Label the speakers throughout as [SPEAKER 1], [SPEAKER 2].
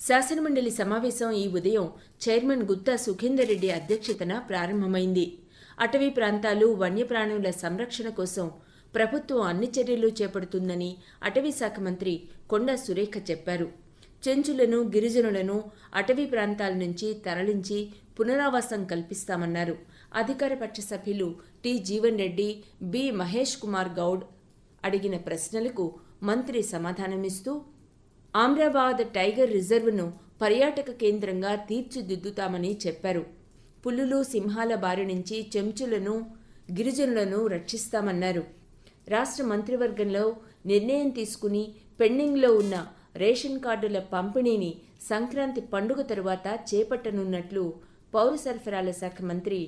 [SPEAKER 1] శాసనమండలి సమావేశం ఈ ఉదయం చైర్మన్ గుత్తా సుఖేందర్ రెడ్డి అధ్యక్షతన ప్రారంభమైంది. అటవీ ప్రాంతాలు వన్యప్రాణుల సంరక్షణ కోసం ప్రభుత్వం అన్ని చర్యలు చేపడుతుందని అటవీ శాఖ మంత్రి కొండా సురేఖ చెప్పారు. చెంచులను గిరిజనులను అటవీ ప్రాంతాల నుంచి తరలించి పునరావాసం కల్పిస్తామన్నారు. అధికార పక్ష సభ్యులు టి జీవన్ రెడ్డి బి మహేష్ కుమార్ గౌడ్ అడిగిన ప్రశ్నలకు మంత్రి సమాధానమిస్తూ ఆమ్రాబాద్ టైగర్ రిజర్వ్ను పర్యాటక కేంద్రంగా తీర్చిదిద్దుతామని చెప్పారు. పులులు సింహాల బారి నుంచి చెంచులను గిరిజనులను రక్షిస్తామన్నారు. రాష్ట్ర మంత్రివర్గంలో నిర్ణయం తీసుకుని పెండింగ్లో ఉన్న రేషన్ కార్డుల పంపిణీని సంక్రాంతి పండుగ తరువాత చేపట్టనున్నట్లు పౌర సరఫరాల శాఖ మంత్రి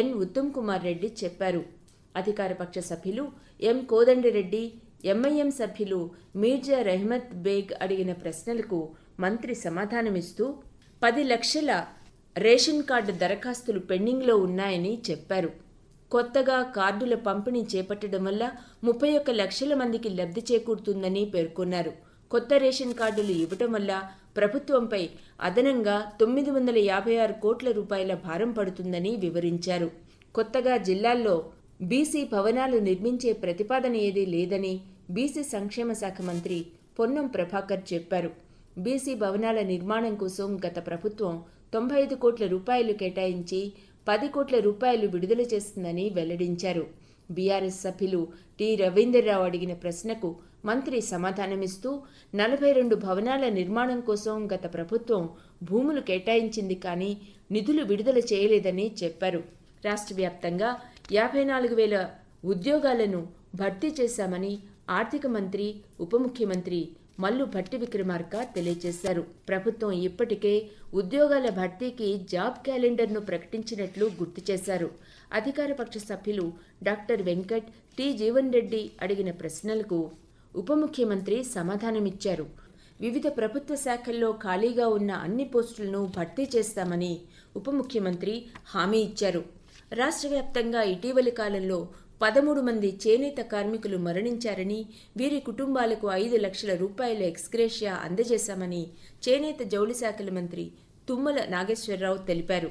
[SPEAKER 1] ఎన్ ఉత్తమ్ కుమార్ రెడ్డి చెప్పారు. అధికారపక్ష సభ్యులు ఎం కోదండిరెడ్డి ఎంఐఎం సభ్యులు మీర్జా రెహమత్ బేగ్ అడిగిన ప్రశ్నలకు మంత్రి సమాధానమిస్తూ పది లక్షల రేషన్ కార్డు దరఖాస్తులు పెండింగ్లో ఉన్నాయని చెప్పారు. కొత్తగా కార్డుల పంపిణీ చేపట్టడం వల్ల ముప్పై ఒక్క లక్షల మందికి లబ్ధి చేకూరుతుందని పేర్కొన్నారు. కొత్త రేషన్ కార్డులు ఇవ్వటం వల్ల ప్రభుత్వంపై అదనంగా తొమ్మిది వందల యాభై ఆరు కోట్ల రూపాయల భారం పడుతుందని వివరించారు. కొత్తగా జిల్లాల్లో బీసీ భవనాలు నిర్మించే ప్రతిపాదన ఏదీ లేదని బీసీ సంక్షేమ శాఖ మంత్రి పొన్నం ప్రభాకర్ చెప్పారు. బీసీ భవనాల నిర్మాణం కోసం గత ప్రభుత్వం తొంభై ఐదు కోట్ల రూపాయలు కేటాయించి పది కోట్ల రూపాయలు విడుదల చేస్తుందని వెల్లడించారు. బీఆర్ఎస్ సభ్యులు టి రవీందర్రావు అడిగిన ప్రశ్నకు మంత్రి సమాధానమిస్తూ నలభై రెండు భవనాల నిర్మాణం కోసం గత ప్రభుత్వం భూములు కేటాయించింది కానీ నిధులు విడుదల చేయలేదని చెప్పారు. రాష్ట్ర వ్యాప్తంగా యాభై నాలుగు వేల ఉద్యోగాలను భర్తీ చేశామని ఆర్థిక మంత్రి ఉప ముఖ్యమంత్రి మల్లు భట్టి విక్రమార్క తెలియజేశారు. ప్రభుత్వం ఇప్పటికే ఉద్యోగాల భర్తీకి జాబ్ క్యాలెండర్ను ప్రకటించినట్లు గుర్తు చేశారు. అధికార పక్ష సభ్యులు డాక్టర్ వెంకట్ టి. జీవన్ రెడ్డి అడిగిన ప్రశ్నలకు ఉప ముఖ్యమంత్రి సమాధానమిచ్చారు. వివిధ ప్రభుత్వ శాఖల్లో ఖాళీగా ఉన్న అన్ని పోస్టులను భర్తీ చేస్తామని ఉప ముఖ్యమంత్రి హామీ ఇచ్చారు. రాష్ట్ర వ్యాప్తంగా ఇటీవలి కాలంలో పదమూడు మంది చేనేత కార్మికులు మరణించారని వీరి కుటుంబాలకు ఐదు లక్షల రూపాయల ఎక్స్గ్రేషియా అందజేశామని చేనేత జౌళి శాఖల మంత్రి తుమ్మల నాగేశ్వరరావు తెలిపారు.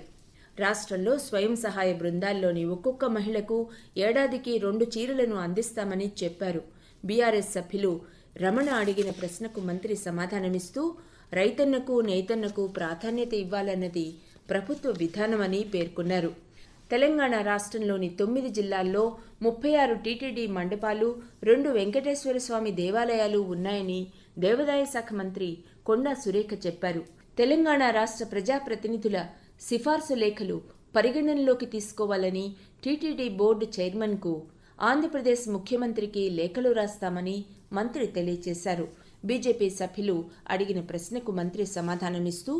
[SPEAKER 1] రాష్ట్రంలో స్వయం సహాయ బృందాల్లోని ఒక్కొక్క మహిళకు ఏడాదికి రెండు చీరలను అందిస్తామని చెప్పారు. బీఆర్ఎస్ సభ్యులు రమణ అడిగిన ప్రశ్నకు మంత్రి సమాధానమిస్తూ రైతన్నకు నేతన్నకు ప్రాధాన్యత ఇవ్వాలన్నది ప్రభుత్వ విధానమని పేర్కొన్నారు. తెలంగాణ రాష్ట్రంలోని తొమ్మిది జిల్లాల్లో ముప్పై ఆరు టీటీడీ మండపాలు రెండు వెంకటేశ్వర స్వామి దేవాలయాలు ఉన్నాయని దేవాదాయ శాఖ మంత్రి కొండా సురేఖ చెప్పారు. తెలంగాణ రాష్ట్ర ప్రజాప్రతినిధుల సిఫార్సు లేఖలు పరిగణనలోకి తీసుకోవాలని టీటీడీ బోర్డు చైర్మన్కు ఆంధ్రప్రదేశ్ ముఖ్యమంత్రికి లేఖలు రాస్తామని మంత్రి తెలియజేశారు. బీజేపీ సభ్యులు అడిగిన ప్రశ్నకు మంత్రి సమాధానమిస్తూ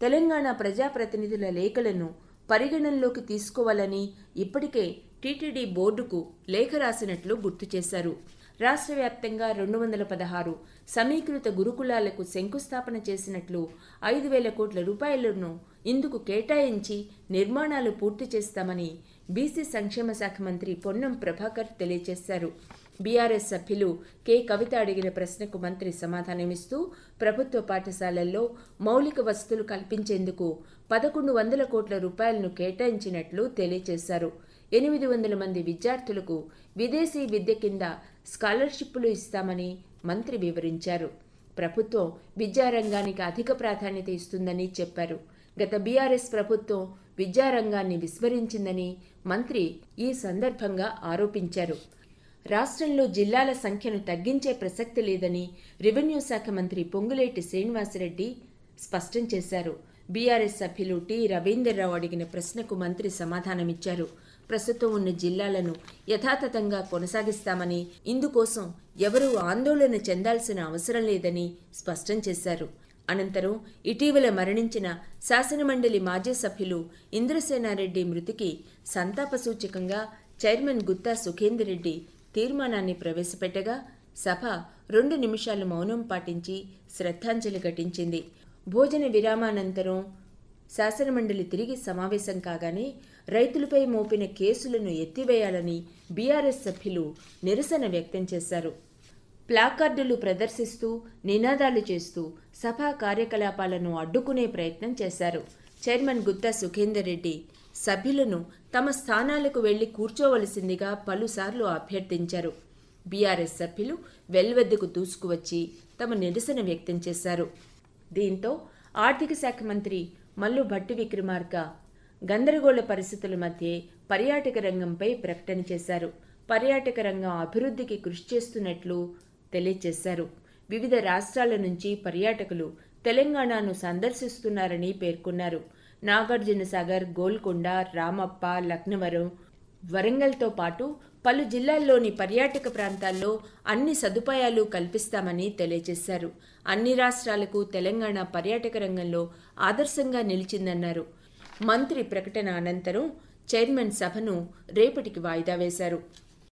[SPEAKER 1] తెలంగాణ ప్రజాప్రతినిధుల లేఖలను పరిగణనలోకి తీసుకోవాలని ఇప్పటికే టీటీడీ బోర్డుకు లేఖ రాసినట్లు గుర్తు చేశారు. రాష్ట్ర వ్యాప్తంగా రెండు వందల పదహారు సమీకృత గురుకులాలకు శంకుస్థాపన చేసినట్లు ఐదు వేల కోట్ల రూపాయలను ఇందుకు కేటాయించి నిర్మాణాలు పూర్తి చేస్తామని బీసీ సంక్షేమ శాఖ మంత్రి పొన్నం ప్రభాకర్ తెలియజేశారు. బీఆర్ఎస్ సభ్యులు కె. కవిత అడిగిన ప్రశ్నకు మంత్రి సమాధానమిస్తూ ప్రభుత్వ పాఠశాలల్లో మౌలిక వసతులు కల్పించేందుకు పదకొండు వందల కోట్ల రూపాయలను కేటాయించినట్లు తెలియజేశారు. ఎనిమిది వందల మంది విద్యార్థులకు విదేశీ విద్య కింద స్కాలర్షిప్లు ఇస్తామని మంత్రి వివరించారు. ప్రభుత్వం విద్యారంగానికి అధిక ప్రాధాన్యత ఇస్తుందని చెప్పారు. గత బీఆర్ఎస్ ప్రభుత్వం విద్యారంగాన్ని విస్మరించిందని మంత్రి ఈ సందర్భంగా ఆరోపించారు. రాష్ట్రంలో జిల్లాల సంఖ్యను తగ్గించే ప్రసక్తి లేదని రెవెన్యూ శాఖ మంత్రి పొంగులేటి శ్రీనివాసరెడ్డి స్పష్టం చేశారు. బీఆర్ఎస్ సభ్యులు టి రవీందర్రావు అడిగిన ప్రశ్నకు మంత్రి సమాధానమిచ్చారు. ప్రస్తుతం ఉన్న జిల్లాలను యథాతథంగా కొనసాగిస్తామని ఇందుకోసం ఎవరూ ఆందోళన చెందాల్సిన అవసరం లేదని స్పష్టం చేశారు. అనంతరం ఇటీవల మరణించిన శాసనమండలి మాజీ సభ్యులు ఇంద్రసేనారెడ్డి మృతికి సంతాప సూచకంగా చైర్మన్ గుత్తా సుఖేందర్ రెడ్డి తీర్మానాన్ని ప్రవేశపెట్టగా సభ రెండు నిమిషాలు మౌనం పాటించి శ్రద్ధాంజలి ఘటించింది. భోజన విరామానంతరం శాసనమండలి తిరిగి సమావేశం కాగానే రైతులపై మోపిన కేసులను ఎత్తివేయాలని బీఆర్ఎస్ సభ్యులు నిరసన వ్యక్తం చేశారు. ప్లాకార్డులు ప్రదర్శిస్తూ నినాదాలు చేస్తూ సభా కార్యకలాపాలను అడ్డుకునే ప్రయత్నం చేశారు. చైర్మన్ గుత్తా సుఖేందర్ రెడ్డి సభ్యులను తమ స్థానాలకు వెళ్ళి కూర్చోవలసిందిగా పలుసార్లు అభ్యర్థించారు. బీఆర్ఎస్ సభ్యులు వెల్వెద్దకు దూసుకువచ్చి తమ నిరసన వ్యక్తం చేశారు. దీంతో ఆర్థిక శాఖ మంత్రి మల్లు భట్టి విక్రమార్క గందరగోళ పరిస్థితుల మధ్య పర్యాటక రంగంపై ప్రకటన చేశారు. పర్యాటక రంగం అభివృద్ధికి కృషి చేస్తున్నట్లు తెలియజేశారు. వివిధ రాష్ట్రాల నుంచి పర్యాటకులు తెలంగాణను సందర్శిస్తున్నారని పేర్కొన్నారు. నాగార్జునసాగర్ గోల్కొండ రామప్ప లక్నవరం వరంగల్తో పాటు పలు జిల్లాల్లోని పర్యాటక ప్రాంతాల్లో అన్ని సదుపాయాలు కల్పిస్తామని తెలియజేశారు. అన్ని రాష్ట్రాలకు తెలంగాణ పర్యాటక రంగంలో ఆదర్శంగా నిలిచిందన్నారు. మంత్రి ప్రకటన అనంతరం చైర్మన్ సభను రేపటికి వాయిదా వేశారు.